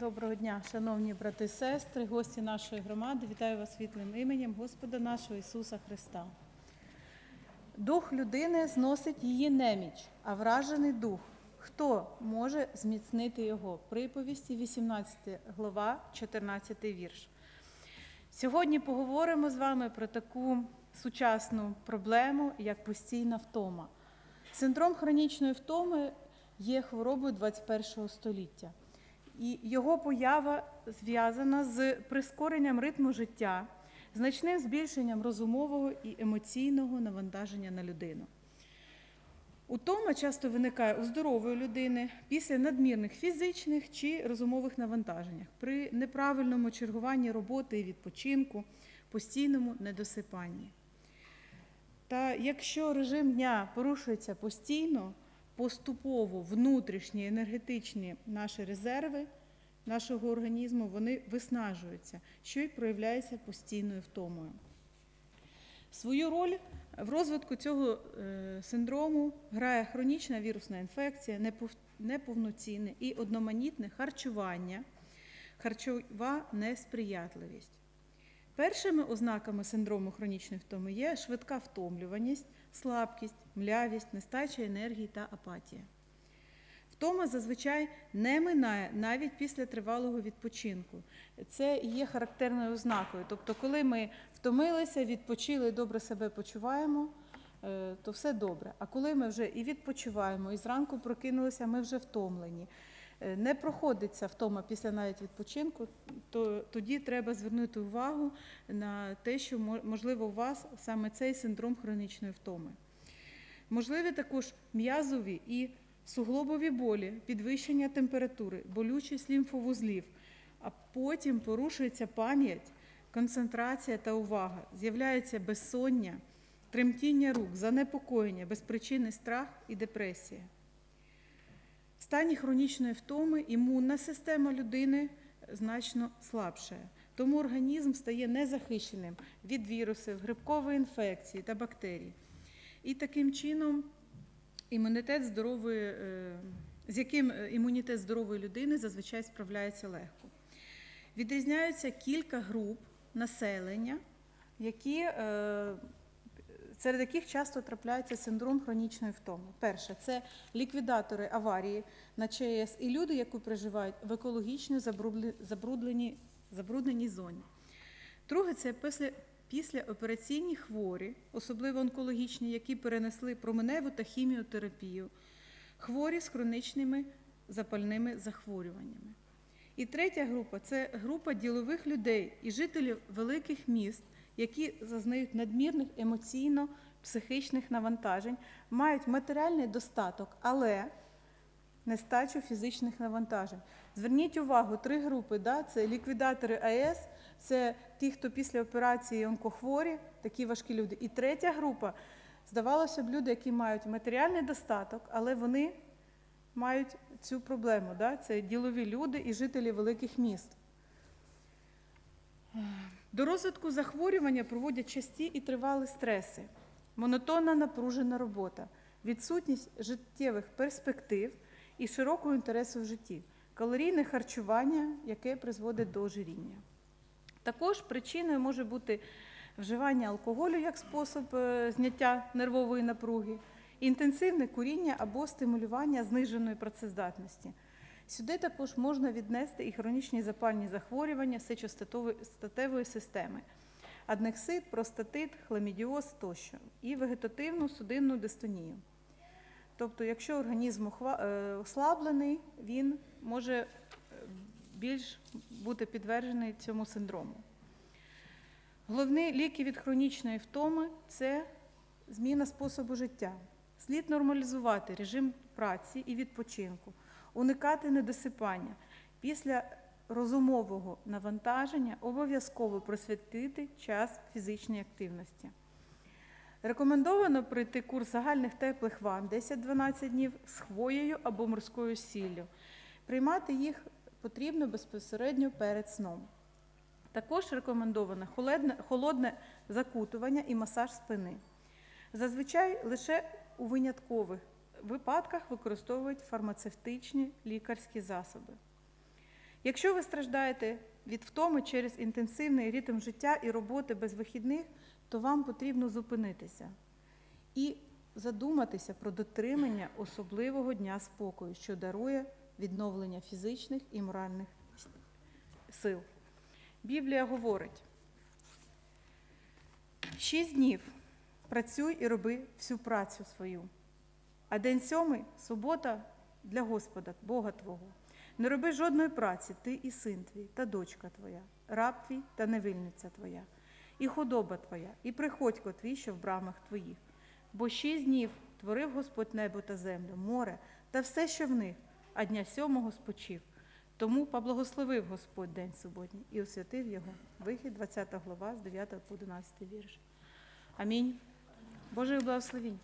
Доброго дня, шановні брати і сестри, гості нашої громади. Вітаю вас світлим іменем Господа нашого Ісуса Христа. Дух людини зносить її неміч, а вражений дух. Хто може зміцнити його? Приповісті 18 глава, 14 вірш. Сьогодні поговоримо з вами про таку сучасну проблему, як постійна втома. Синдром хронічної втоми є хворобою 21 століття. І його поява зв'язана з прискоренням ритму життя, значним збільшенням розумового і емоційного навантаження на людину. Утома часто виникає у здорової людини після надмірних фізичних чи розумових навантаженнях, при неправильному чергуванні роботи і відпочинку, постійному недосипанні. Та якщо режим дня порушується постійно, поступово внутрішні енергетичні наші резерви нашого організму вони виснажуються, що й проявляється постійною втомою. Свою роль в розвитку цього е, синдрому грає хронічна вірусна інфекція, неповноцінне і одноманітне харчування, харчова несприятливість. Першими ознаками синдрому хронічної втоми є швидка втомлюваність, слабкість, млявість, нестача енергії та апатія. Втома зазвичай не минає навіть після тривалого відпочинку. Це є характерною ознакою. Тобто, коли ми втомилися, відпочили, добре себе почуваємо, е, то все добре. А коли ми вже і відпочиваємо, і зранку прокинулися, ми вже втомлені. Е, Не проходиться втома після навіть відпочинку, то тоді треба звернути увагу на те, що можливо у вас саме цей синдром хронічної втоми. Можливі також м'язові і суглобові болі, підвищення температури, болючість лімфовузлів, а потім порушується пам'ять, концентрація та увага, з'являється безсоння, тремтіння рук, занепокоєння, безпричинний страх і депресія. В стані хронічної втоми імунна система людини значно слабшає, тому організм стає незахищеним від вірусів, грибкової інфекції та бактерій. І таким чином імунітет здорової, е, з яким е, імунітет здорової людини зазвичай справляється легко. Відрізняються кілька груп населення, які, е, серед яких часто трапляється синдром хронічної втоми. Перше це ліквідатори аварії на ЧАЕС і люди, які проживають в екологічно забрудленій, забрудненій зоні. Друге це після, післяопераційні хворі, особливо онкологічні, які перенесли променеву та хіміотерапію, хворі з хронічними запальними захворюваннями. І третя група це група ділових людей і жителів великих міст, які зазнають надмірних емоційно-психічних навантажень, мають матеріальний достаток, але нестачу фізичних навантажень. Зверніть увагу, три групи: да? це ліквідатори АЕС, це ті, хто після операції онкохворі, такі важкі люди. І третя група, здавалося б, люди, які мають матеріальний достаток, але вони мають цю проблему. Да? Це ділові люди і жителі великих міст. До розвитку захворювання проводять часті і тривалі стреси, монотонна напружена робота, відсутність життєвих перспектив і широкого інтересу в житті, калорійне харчування, яке призводить до ожиріння. Також причиною може бути вживання алкоголю як спосіб е, зняття нервової напруги, інтенсивне куріння або стимулювання зниженої працездатності. Сюди також можна віднести і хронічні запальні захворювання сечостатової статевої системи, аднексит, простатит, хламідіоз тощо, і вегетативну судинну дистонію. Тобто, якщо організм е, ослаблений, він може е, більш бути підтверджений цьому синдрому. Головні ліки від хронічної втоми це зміна способу життя. Слід нормалізувати режим праці і відпочинку, уникати недосипання. Після розумового навантаження обов'язково присвятити час фізичній активності. Рекомендовано пройти курс загальних теплих ванн 10-12 днів з хвоєю або морською сіллю. Приймати їх потрібно безпосередньо перед сном. Також рекомендовано холодне, холодне закутування і масаж спини. Зазвичай лише у виняткових випадках використовують фармацевтичні лікарські засоби. Якщо ви страждаєте від втоми через інтенсивний ритм життя і роботи без вихідних, то вам потрібно зупинитися і задуматися про дотримання особливого дня спокою, що дарує відновлення фізичних і моральних сил. Біблія говорить: шість днів працюй і роби всю працю свою, а день сьомий субота для Господа, Бога Твого. Не роби жодної праці, ти і син твій, та дочка твоя, раб твій та невільниця твоя, і худоба твоя, і приходько твій, що в брамах твоїх. Бо шість днів творив Господь небо та землю, море та все, що в них, а дня сьомого спочив. Тому поблагословив Господь день суботній і освятив його. Вихід, 20 глава, з 9 по 11 вірш. Амінь. Божих благословінь.